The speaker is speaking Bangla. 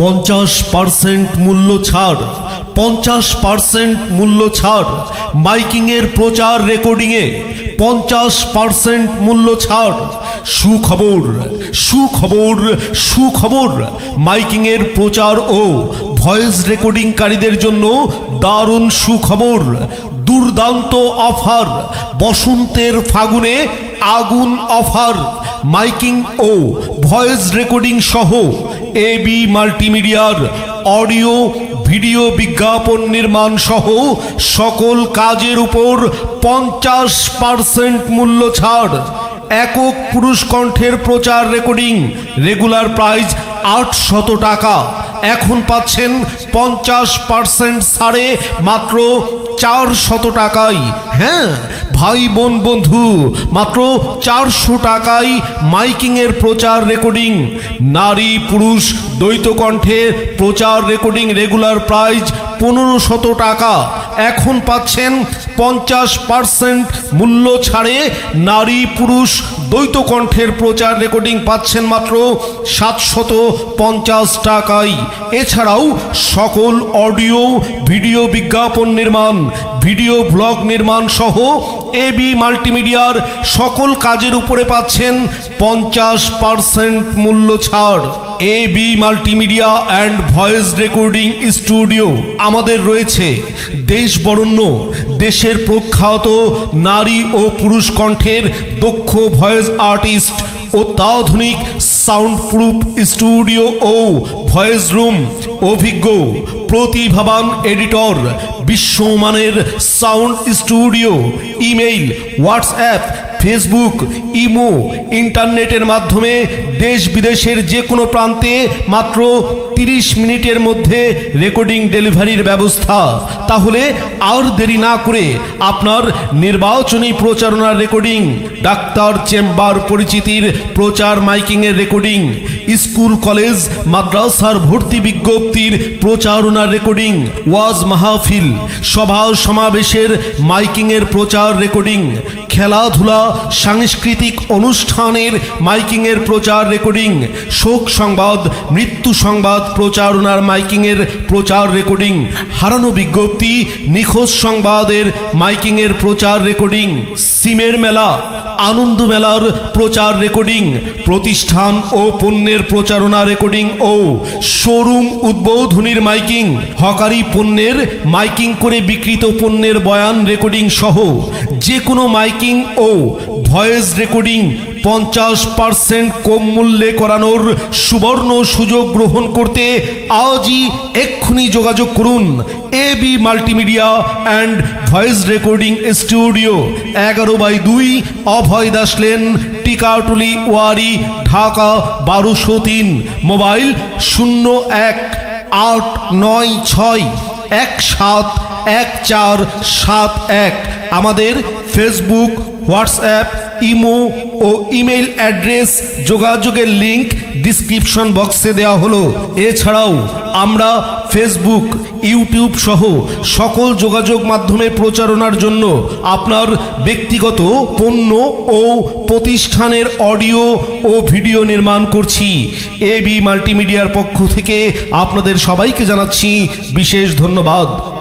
পঞ্চাশ পার্সেন্ট মূল্য ছাড়, পঞ্চাশ পার্সেন্ট মূল্য ছাড়, মাইকিংয়ের প্রচার রেকর্ডিংয়ে পঞ্চাশ পার্সেন্ট মূল্য ছাড়, সুখবর সুখবর সুখবর, মাইকিংয়ের প্রচার ও ভয়েস রেকর্ডিংকারীদের জন্য দারুণ সুখবর, দুর্দান্ত অফার, বসন্তের ফাগুনে আগুন অফার, মাইকিং ও ভয়েস রেকর্ডিং সহ এবি মাল্টিমিডিয়ার অডিও ভিডিও বিজ্ঞাপন নির্মাণ সহ সকল কাজের উপর পঞ্চাশ পার্সেন্ট মূল্য ছাড়। একক পুরুষ কণ্ঠের প্রচার রেকর্ডিং রেগুলার প্রাইস আটশত টাকা। এখন পাচ্ছেন পঞ্চাশ পার্সেন্ট ছাড়ে মাত্র চার শত টাকায়। হ্যাঁ ভাই বোন বন্ধু, মাত্র চারশো টাকায় মাইকিংয়ের প্রচার রেকর্ডিং। নারী, পুরুষ দ্বৈত কণ্ঠের প্রচার রেকর্ডিং রেগুলার প্রাইজ পনেরো শত টাকা। এখন পাচ্ছেন পঞ্চাশ পার্সেন্ট মূল্য ছাড়ে নারী, পুরুষ দ্বৈত কণ্ঠের প্রচার রেকর্ডিং পাচ্ছেন মাত্র সাতশত পঞ্চাশ টাকায় এছাড়াও সকল অডিও, ভিডিও বিজ্ঞাপন নির্মাণ ভিডিও ব্লগ নির্মাণ সহ এ বি মাল্টিমিডিয়ার সকল কাজের উপরে পাচ্ছেন পঞ্চাশ পার্সেন্ট মূল্য ছাড়। A B multimedia and voice recording studio আমাদের রয়েছে। দেশ বরণ্য, দেশের প্রখ্যাত নারী ও পুরুষ কণ্ঠের দক্ষ ভয়েস আর্টিস্ট অত্যাধুনিক সাউন্ড প্রুফ স্টুডিও ও ভয়েস রুম অভিজ্ঞ প্রতিভাবান এডিটর, বিশ্বমানের sound studio, email, WhatsApp, Facebook, imo, ইন্টারনেটের মাধ্যমে দেশ বিদেশের যে কোনো প্রান্তে মাত্র তিরিশ মিনিটের মধ্যে রেকর্ডিং ডেলিভারির ব্যবস্থা। তাহলে আর দেরি না করে আপনার নির্বাচনী প্রচারণার রেকর্ডিং, ডাক্তার চেম্বার পরিচিতির প্রচার মাইকিংয়ের রেকর্ডিং, স্কুল, কলেজ, মাদ্রাসার ভর্তি বিজ্ঞপ্তির প্রচারণার রেকর্ডিং, ওয়াজ মাহফিল, সভা সমাবেশের মাইকিংয়ের প্রচার রেকর্ডিং, খেলাধুলা, সাংস্কৃতিক অনুষ্ঠানের মাইকিংয়ের প্রচার রেকর্ডিং, শোক সংবাদ, মৃত্যু সংবাদ প্রচারণার মাইকিংয়ের প্রচার রেকর্ডিং। হারানো বিজ্ঞপ্তি, নিখোঁজ সংবাদের মাইকিংয়ের প্রচার রেকর্ডিং। সিমের মেলা, আনন্দ মেলার প্রচার রেকর্ডিং। প্রতিষ্ঠান ও পণ্যের প্রচারণা রেকর্ডিং ও শোরুম উদ্বোধনীর মাইকিং। হকারি পণ্যের মাইকিং করে বিক্রিত পণ্যের বয়ান রেকর্ডিং সহ যে কোনো মাইকিং ও ভয়েস রেকর্ডিং পঞ্চাশ পার্সেন্ট কম মূল্যে করানোর সুবর্ণ সুযোগ গ্রহণ করতে আজই এক্ষুনি যোগাযোগ করুন A B multimedia and voice recording studio, এগারো বাই দুই, অভয় দাস লেন, টিকাটুলি ওয়ারি, ঢাকা, বারোশো তিন, মোবাইল শূন্য এক, আট নয় ছয়। এক সাত, এক চার, সাত এক। আমাদের ফেসবুক হোয়াটসঅ্যাপ ইমো ও ইমেল অ্যাড্রেস যোগাযোগের লিংক ডিসক্রিপশন বক্সে দেওয়া হলো। এছাড়াও আমরা ফেসবুক ইউটিউব সহ সকল যোগাযোগ মাধ্যমে প্রচারণার জন্য আপনার ব্যক্তিগত পণ্য ও প্রতিষ্ঠানের অডিও ও ভিডিও নির্মাণ করছি। এ বি মাল্টিমিডিয়ার পক্ষ থেকে আপনাদের সবাইকে জানাচ্ছি বিশেষ ধন্যবাদ।